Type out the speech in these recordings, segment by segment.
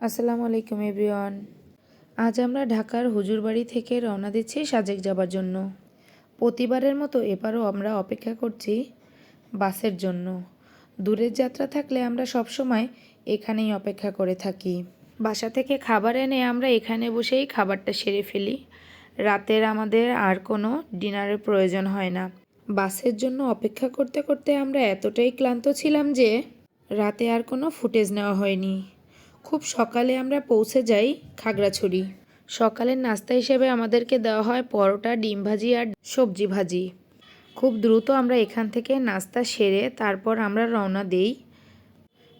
আসসালামু আলাইকুম এভরিওয়ান। আজ আমরা ঢাকার হুজুরবাড়ি থেকে রওনা দিচ্ছি সাজেক যাবার জন্য। প্রতিবারের মতো এবারও আমরা অপেক্ষা করছি বাসের জন্য। দূরের যাত্রা থাকলে আমরা সবসময় এখানেই অপেক্ষা করে থাকি। বাসা থেকে খাবার এনে আমরা এখানে বসেই খাবারটা সেরে ফেলি। রাতের আমাদের আর কোনো ডিনারের প্রয়োজন হয় না। বাসের জন্য অপেক্ষা করতে করতে আমরা এতটাই ক্লান্ত ছিলাম যে রাতে আর কোনো ফুটেজ নেওয়া হয়নি। খুব সকালে আমরা পৌঁছে যাই খাগড়াছড়ি। সকালের নাস্তা হিসেবে আমাদেরকে দেওয়া হয় পরোটা, ডিম ভাজি আর সবজি ভাজি। খুব দ্রুত আমরা এখান থেকে নাস্তা সেরে তারপর আমরা রওনা দেই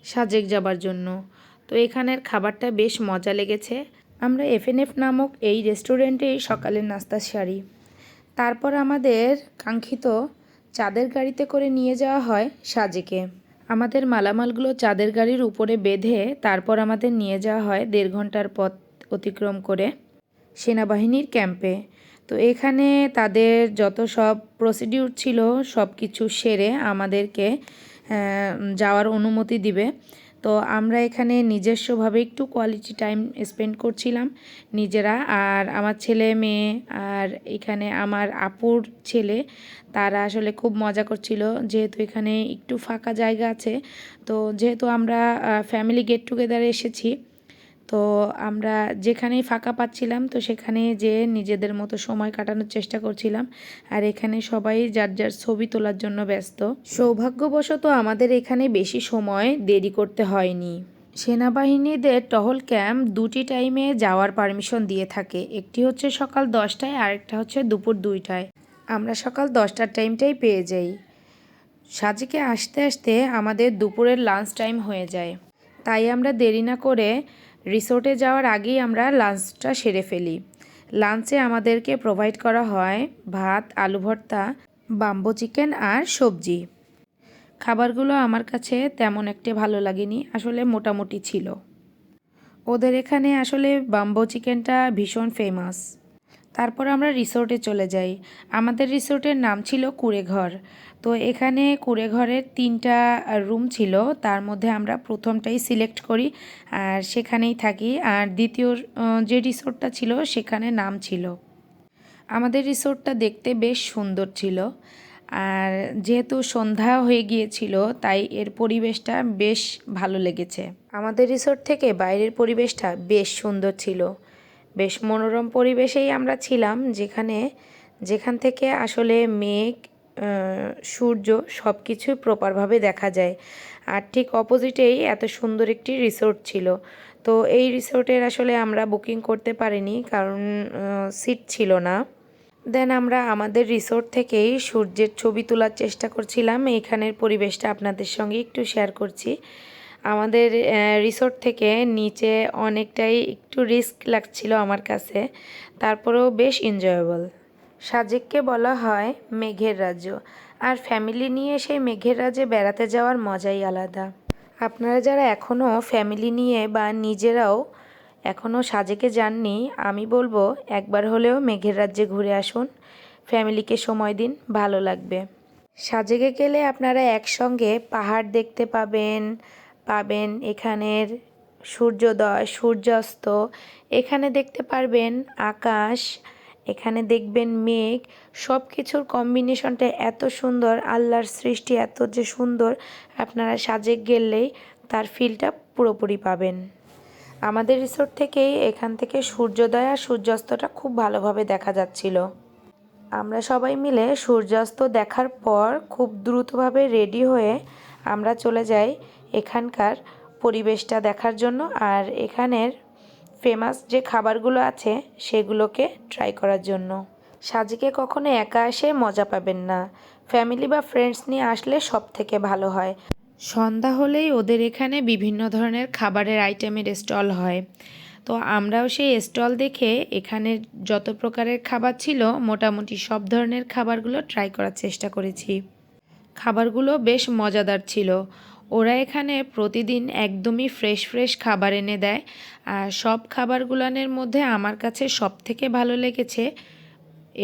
সাজেক যাবার জন্য। তো এখানের খাবারটা বেশ মজা লেগেছে। আমরা এফএনএফ নামক এই রেস্টুরেন্টেই সকালের নাস্তা সারি। তারপর আমাদের কাঙ্ক্ষিত চাঁদের গাড়িতে করে নিয়ে যাওয়া হয় সাজেকে। আমাদের মালামালগুলো চাঁদের গাড়ির উপরে বেঁধে তারপর আমাদের নিয়ে যাওয়া হয় দেড় ঘণ্টার পথ অতিক্রম করে সেনাবাহিনীর ক্যাম্পে। তো এখানে তাদের যত সব প্রসিডিউর ছিল সব কিছু সেরে আমাদেরকে যাওয়ার অনুমতি দিবে। তো আমরা এখানে নিজস্বভাবে একটু কোয়ালিটি টাইম স্পেন্ড করছিলাম নিজেরা আর আমার ছেলে, মেয়ে আর এখানে আমার আপুর ছেলে, তারা আসলে খুব মজা করছিল। যেহেতু এখানে একটু ফাঁকা জায়গা আছে, তো যেহেতু আমরা ফ্যামিলি গেট টুগেদারে এসেছি তো আমরা যেখানেই ফাঁকা পাচ্ছিলাম, তো সেখানে যে নিজেদের মতো সময় কাটানোর চেষ্টা করছিলাম। আর এখানে সবাই যার যার ছবি তোলার জন্য ব্যস্ত। সৌভাগ্যবশত আমাদের এখানে বেশি সময় দেরি করতে হয়নি। সেনাবাহিনীদের টহল ক্যাম্প দুটি টাইমে যাওয়ার পারমিশন দিয়ে থাকে। একটি হচ্ছে সকাল দশটায়, আরেকটা হচ্ছে দুপুর দুইটায়। আমরা সকাল দশটার টাইমটাই পেয়ে যাই। সাজেকে আসতে আসতে আমাদের দুপুরের লাঞ্চ টাইম হয়ে যায়। তাই আমরা দেরি না করে রিসোর্টে যাওয়ার আগেই আমরা লাঞ্চটা সেরে ফেলি। লাঞ্চে আমাদেরকে প্রোভাইড করা হয় ভাত, আলু ভর্তা বাম্বো চিকেন আর সবজি। খাবারগুলো আমার কাছে তেমন একটা ভালো লাগেনি, আসলে মোটামুটি ছিল। ওদের এখানে আসলে বাম্বো চিকেনটা ভীষণ ফেমাস তারপর আমরা রিসোর্টে চলে যাই। আমাদের রিসোর্টের নাম ছিল কুড়েঘর। তো এখানে কুড়েঘরের তিনটা রুম ছিল। তার মধ্যে আমরা প্রথমটাই সিলেক্ট করি আর সেখানেই থাকি। আর দ্বিতীয় যে রিসোর্টটা ছিল সেখানে নাম ছিল। আমাদের রিসোর্টটা দেখতে বেশ সুন্দর ছিল। আর যেহেতু সন্ধ্যা হয়ে গিয়েছিল, তাই এর পরিবেশটা বেশ ভালো লেগেছে। আমাদের রিসোর্ট থেকে বাইরের পরিবেশটা বেশ সুন্দর ছিল। বেশ মনোরম পরিবেশেই আমরা ছিলাম, যেখানে, যেখান থেকে আসলে মেঘ সূর্য সব কিছুই প্রপারভাবে দেখা যায়। আর ঠিক অপোজিটেই এত সুন্দর একটি রিসোর্ট ছিল। তো এই রিসোর্টের আসলে আমরা বুকিং করতে পারিনি কারণ সিট ছিল না। দেন আমরা আমাদের রিসোর্ট থেকেই সূর্যের ছবি তোলার চেষ্টা করছিলাম। এইখানের পরিবেশটা আপনাদের সঙ্গে একটু শেয়ার করছি। আমাদের রিসোর্ট থেকে নিচে অনেকটাই একটু রিস্ক লাগছিল আমার কাছে। তারপরেও বেশ এনজয়েবল সাজেককে বলা হয় মেঘের রাজ্য। আর ফ্যামিলি নিয়ে সেই মেঘের রাজ্যে বেড়াতে যাওয়ার মজাই আলাদা। আপনারা যারা এখনও ফ্যামিলি নিয়ে বা নিজেরাও এখনও সাজেকে যাননি, আমি বলব একবার হলেও মেঘের রাজ্যে ঘুরে আসুন। ফ্যামিলিকে সময় দিন, ভালো লাগবে। সাজেকে গেলে আপনারা একসঙ্গে পাহাড় দেখতে পাবেন পাবেন এখানের সূর্যোদয়, সূর্যাস্ত। এখানে দেখতে পারবেন আকাশ, এখানে দেখবেন মেঘ। সব কিছুর কম্বিনেশনটা এত সুন্দর, আল্লাহর সৃষ্টি এত যে সুন্দর, আপনারা সাজে গেলেই তার ফিলটা পুরোপুরি পাবেন। আমাদের রিসোর্ট থেকেই এখান থেকে সূর্যোদয় আর সূর্যাস্তটা খুব ভালোভাবে দেখা যাচ্ছিল। আমরা সবাই মিলে সূর্যাস্ত দেখার পর খুব দ্রুতভাবে রেডি হয়ে আমরা চলে যাই এখানকার পরিবেশটা দেখার জন্য আর এখানের ফেমাস যে খাবারগুলো আছে সেগুলোকে ট্রাই করার জন্য। সাজিকে কখনো একা এসে মজা পাবেন না। ফ্যামিলি বা ফ্রেন্ডস নিয়ে আসলে সব থেকে ভালো হয়। সন্ধ্যা হলেই ওদের এখানে বিভিন্ন ধরনের খাবারের আইটেমের স্টল হয়। তো আমরাও সেই স্টল দেখে এখানে যত প্রকারের খাবার ছিল, মোটামুটি সব ধরনের খাবারগুলো ট্রাই করার চেষ্টা করেছি। খাবারগুলো বেশ মজাদার ছিল। ওরা এখানে প্রতিদিন একদমই ফ্রেশ ফ্রেশ খাবার এনে দেয়। আর সব খাবারগুলানের মধ্যে আমার কাছে সব থেকে ভালো লেগেছে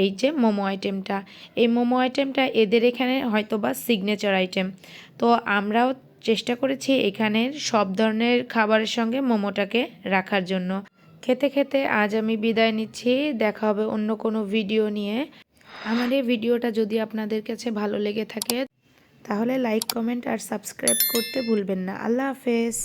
এই যে মোমো আইটেমটা। এই মোমো আইটেমটা এদের এখানে হয়তো বা সিগনেচার আইটেম তো আমরাও চেষ্টা করেছি এখানের সব ধরনের খাবারের সঙ্গে মোমোটাকে রাখার জন্য। খেতে খেতে আজ আমি বিদায় নিচ্ছি। দেখা হবে অন্য কোনো ভিডিও নিয়ে। আমার এই ভিডিওটা যদি আপনাদের কাছে ভালো লেগে থাকে তাহলে লাইক কমেন্ট আর সাবস্ক্রাইব করতে ভুলবেন না। আল্লাহ হাফেজ।